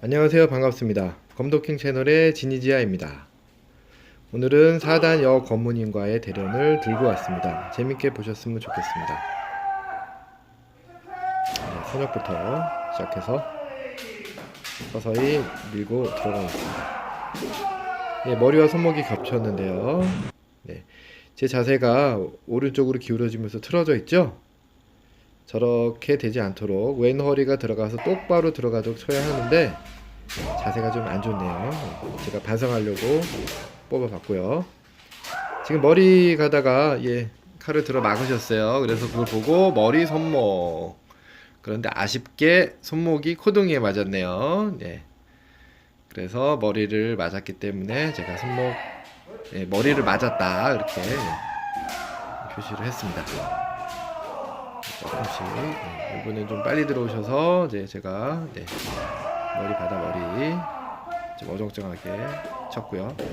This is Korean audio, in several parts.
안녕하세요. 반갑습니다. 검도킹 채널의 지니지아입니다. 오늘은 4단 여 검무님과의 대련을 들고 왔습니다. 재밌게 보셨으면 좋겠습니다. 네, 선역부터 시작해서 서서히 밀고 들어가겠습니다. 네, 머리와 손목이 겹쳤는데요. 네, 제 자세가 오른쪽으로 기울어지면서 틀어져 있죠? 저렇게 되지 않도록 왼 허리가 들어가서 똑바로 들어가도록 쳐야 하는데 자세가 좀 안 좋네요. 제가 반성하려고 뽑아봤고요. 지금 머리 가다가 예 칼을 들어 막으셨어요. 그래서 그걸 보고 머리 손목 그런데 아쉽게 손목이 코둥이에 맞았네요. 예. 그래서 머리를 맞았기 때문에 제가 손목 예, 머리를 맞았다 이렇게 예, 표시를 했습니다. 조금씩 네, 이번엔 좀 빨리 들어오셔서 이제 제가 네, 머리 바다 머리 좀 어정쩡하게 쳤고요. 네.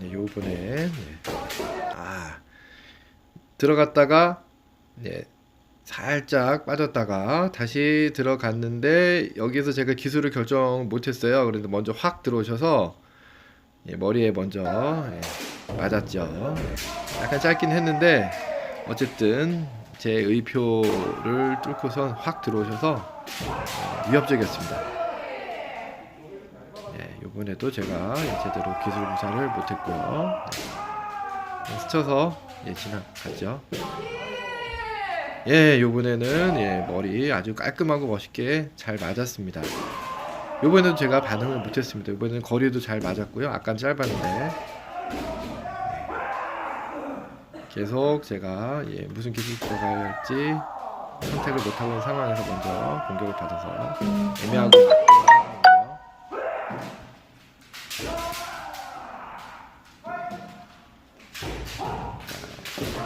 네, 요번에 네. 아 들어갔다가 네, 살짝 빠졌다가 다시 들어갔는데 여기서 제가 기술을 결정 못했어요. 그런데 먼저 확 들어오셔서 예, 머리에 먼저 예, 맞았죠. 약간 짧긴 했는데 어쨌든 제 의표를 뚫고선 확 들어오셔서 어, 위협적이었습니다. 예, 이번에도 제가 제대로 기술 구사를 못했고요. 네. 스쳐서 예, 지나갔죠. 예, 요번에는 예, 머리 아주 깔끔하고 멋있게 잘 맞았습니다. 요번에는 제가 반응을 못했습니다. 요번에는 거리도 잘 맞았고요. 아까는 짧았는데 예. 계속 제가 예, 무슨 기술 들어가야 할지 선택을 못하고 있는 상황에서 먼저 공격을 받아서 애매하고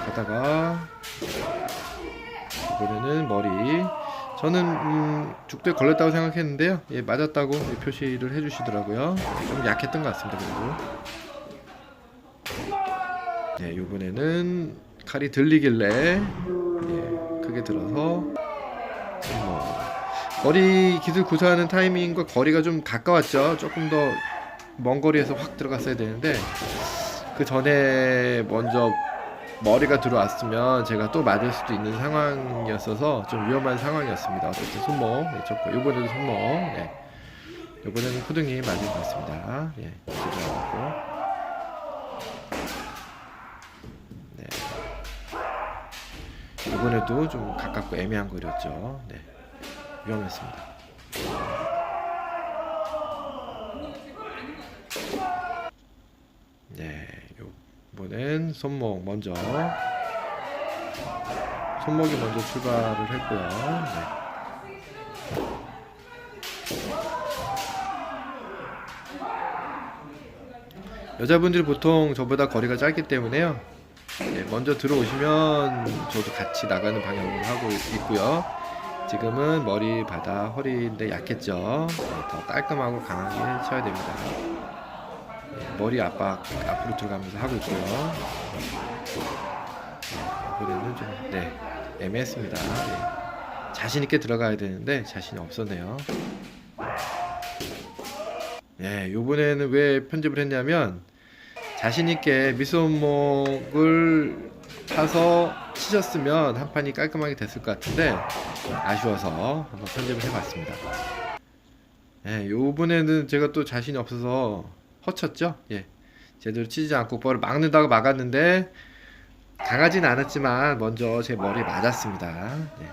가다가 이번에는 머리. 저는 음, 죽도에 걸렸다고 생각했는데요. 예, 맞았다고 표시를 해주시더라고요. 좀 약했던 것 같습니다. 그리고 네, 이번에는 칼이 들리길래 예, 크게 들어서 뭐, 머리 기술 구사하는 타이밍과 거리가 좀 가까웠죠. 조금 더 먼 거리에서 확 들어갔어야 되는데 그 전에 먼저 머리가 들어왔으면 제가 또 맞을 수도 있는 상황이었어서 좀 위험한 상황이었습니다. 어쨌든 손목 네, 좋고 이번에도 손목 네. 이번에는 후등이 맞은 것 같습니다. 예, 들어가고 네. 이번에도 좀 가깝고 애매한 거리였죠. 네, 위험했습니다. 네, 이번엔 손목 먼저 손목이 먼저 출발을 했고요. 네. 여자분들이 보통 저보다 거리가 짧기 때문에요. 네, 먼저 들어오시면 저도 같이 나가는 방향으로 하고 있고요. 지금은 머리, 바다, 허리인데 약했죠. 네, 더 깔끔하고 강하게 쳐야 됩니다. 네, 머리 압박 앞으로 들어가면서 하고 있고요. 이번에는 좀 네, 애매했습니다. 네. 자신 있게 들어가야 되는데 자신이 없었네요. 네, 요번에는 왜 편집을 했냐면 자신 있게 미소목을 타서 치셨으면 한 판이 깔끔하게 됐을 것 같은데 아쉬워서 한번 편집을 해봤습니다. 네, 요번에는 제가 또 자신이 없어서 허쳤죠. 예, 제대로 치지 않고 볼을 막는다고 막았는데 강하진 않았지만 먼저 제 머리에 맞았습니다. 예.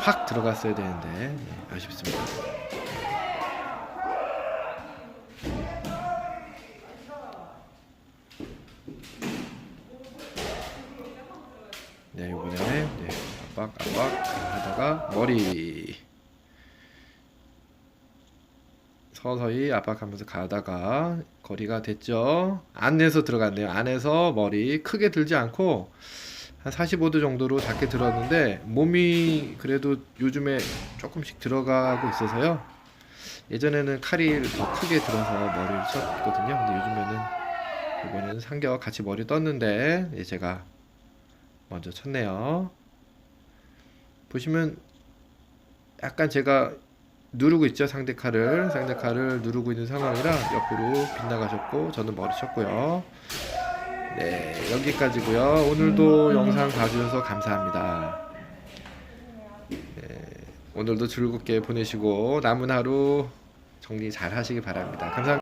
확 들어갔어야 되는데 예, 아쉽습니다. 네, 이번에 네, 압박 압박 하다가 머리 서서히 압박하면서 가다가 거리가 됐죠. 안에서 들어갔네요. 안에서 머리 크게 들지 않고 한 45도 정도로 작게 들었는데 몸이 그래도 요즘에 조금씩 들어가고 있어서요. 예전에는 칼이 더 크게 들어서 머리를 쳤거든요. 근데 요즘에는 이번에는 상겨 같이 머리 떴는데 예, 제가 먼저 쳤네요. 보시면 약간 제가 누르고 있죠 상대 칼을 상대 칼을 누르고 있는 상황이라 옆으로 빗나가셨고 저는 머리 쳤고요. 네 여기까지고요. 오늘도 영상 봐주셔서 감사합니다. 네, 오늘도 즐겁게 보내시고 남은 하루 정리 잘 하시기 바랍니다. 감사합니다.